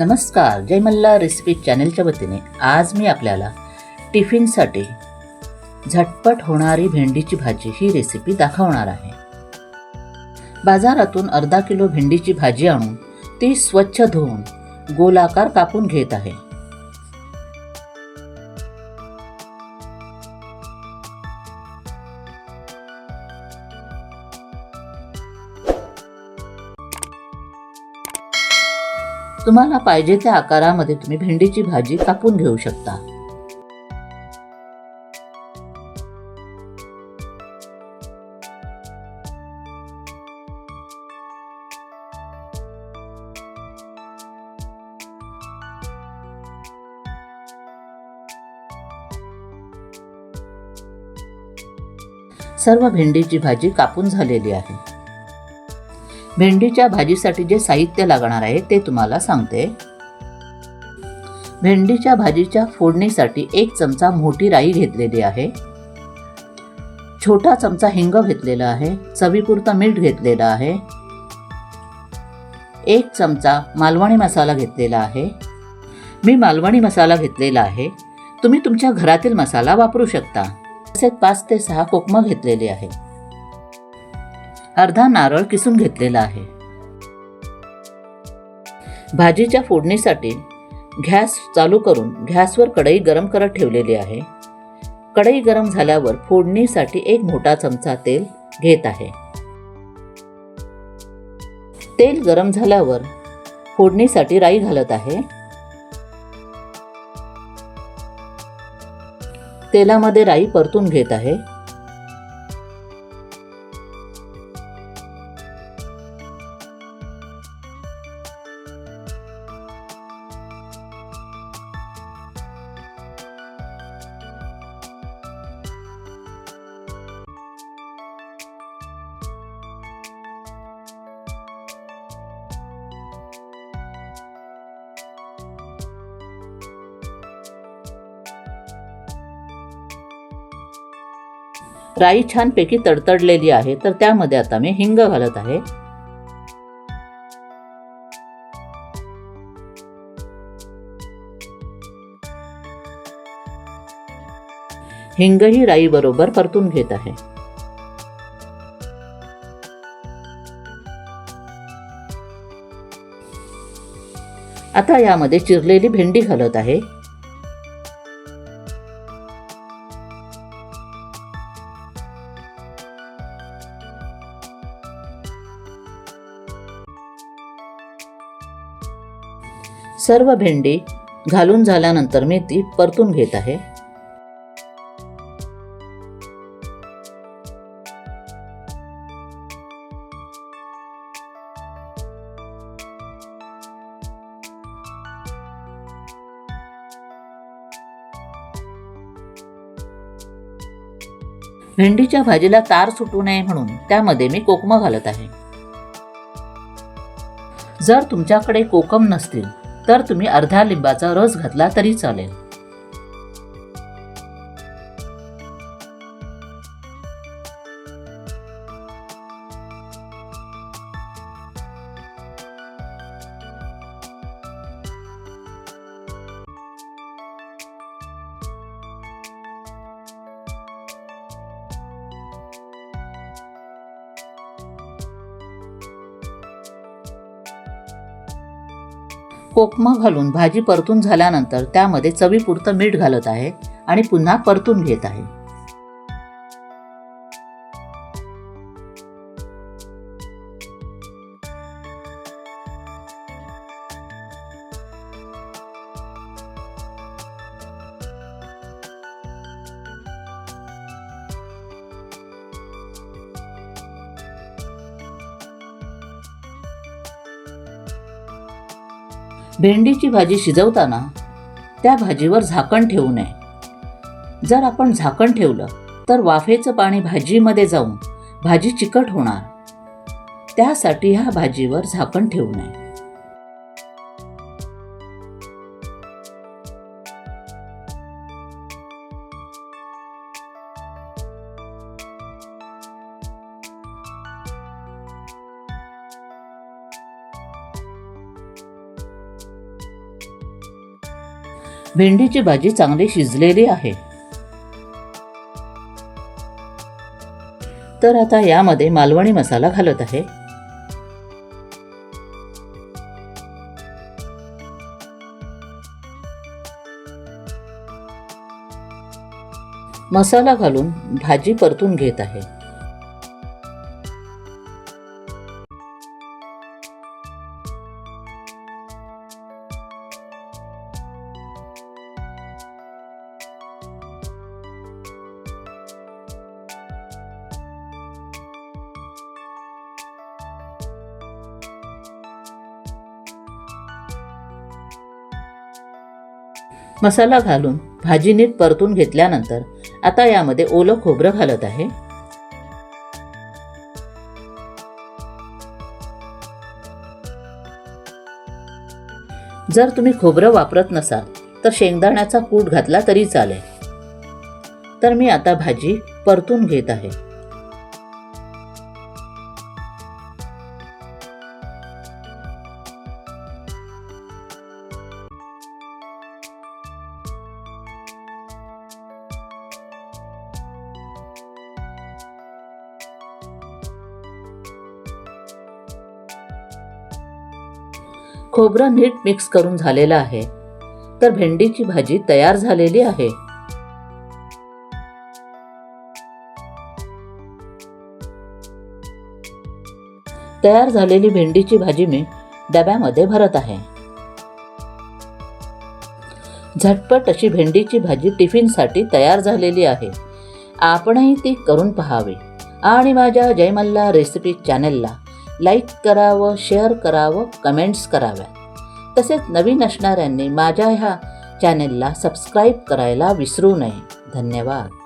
नमस्कार जय मल्ला रेसिपी चॅनलच्या वतीने. आज मी आपल्याला टिफिनसाठी झटपट होणारी भेंडीची भाजी ही रेसिपी दाखवणार आहे. बाजारातून अर्धा किलो भेंडीची भाजी आणून ती स्वच्छ धुवून गोलाकार कापून घेत आहे. तुम्हाला पाहिजे त्या आकारामध्ये तुम्ही भेंडीची भाजी कापून घेऊ शकता. सर्व भेंडीची भाजी कापून झालेली आहे. भेंडीच्या भाजीसाठी जे साहित्य लागणार आहे ते तुम्हाला सांगते. भेंडीच्या भाजीच्या फोडणीसाठी एक चमचा मोठी राई घेतलेली आहे. छोटा चमचा हिंग घेतलेला आहे. चवीपुरता मीठ घेतलेला आहे. एक चमचा मालवणी मसाला घेतलेला आहे. मी मालवणी मसाला घेतलेला आहे. तुम्ही तुमच्या घरातील मसाला वापरू शकता. तसेच पाच ते सहा कोकमं घेतलेली आहे. अर्धा नारळ किसून घेतलेला आहे. भाजीच्या फोडणीसाठी गॅस चालू करून गॅसवर कढई गरम करत ठेवलेली आहे. कढई गरम झाल्यावर फोडणीसाठी एक मोठा चमचा तेल घेत आहे. तेल गरम झाल्यावर फोडणीसाठी राई घालत आहे. तेलामध्ये राई परतून घेत आहे. राई छानपैकी तडतडलेली आहे तर त्यामध्ये आता मी हिंग घालत आहे. हिंग ही राई बरोबर परतून घेत आहे. आता यामध्ये चिरलेली भेंडी घालत आहे. सर्व भेंडी घालून झाल्यानंतर मी ती परतून घेत आहे. भेंडीच्या भाजीला तार सुटू नये म्हणून त्यामध्ये मी कोकम घालत आहे. जर तुमच्याकडे कोकम नसतील तर तुम्ही अर्धा लिंबाचा रस घातला तरी चालेल. कोकमा घालून भाजी परतून झाल्यानंतर त्यामध्ये चवीपुरतं मीठ घालत आहे आणि पुन्हा परतून घेत आहे. भेंडीची भाजी शिजवताना त्या भाजीवर झाकण ठेवू नये. जर आपण झाकण ठेवलं तर वाफेचं पाणी भाजीमध्ये जाऊन भाजी चिकट होणार. त्यासाठी ह्या भाजीवर झाकण ठेवू नये. भेंडीची भाजी चांगली शिजलेली आहे. तर आता यामध्ये मालवणी मसाला घालत आहे. मसाला घालून भाजी परतून घेत आहे. मसाला घालून भाजी नीट परतून घेतल्यानंतर आता यामध्ये ओलं खोबरं घालत आहे. जर तुम्ही खोबरं वापरत नसाल तर शेंगदाण्याचा कूट घातला तरी चालेल. तर मी आता भाजी परतून घेत आहे. खोबरं नीट मिक्स करून झालेलं आहे. तर भेंडीची भाजी तयार झालेली आहे. तयार झालेली भेंडीची भाजी मी डब्यामध्ये भरत आहे. झटपट अशी भेंडीची भाजी टिफिनसाठी तयार झालेली आहे. आपणही ती करून पहावी. आणि माझ्या जयमल्ला रेसिपी चॅनलला लाईक करावं शेअर करावं कमेंट्स कराव्या तसेच नवीन असणाऱ्यांनी माझ्या ह्या चॅनेलला सबस्क्राईब करायला विसरू नये. धन्यवाद.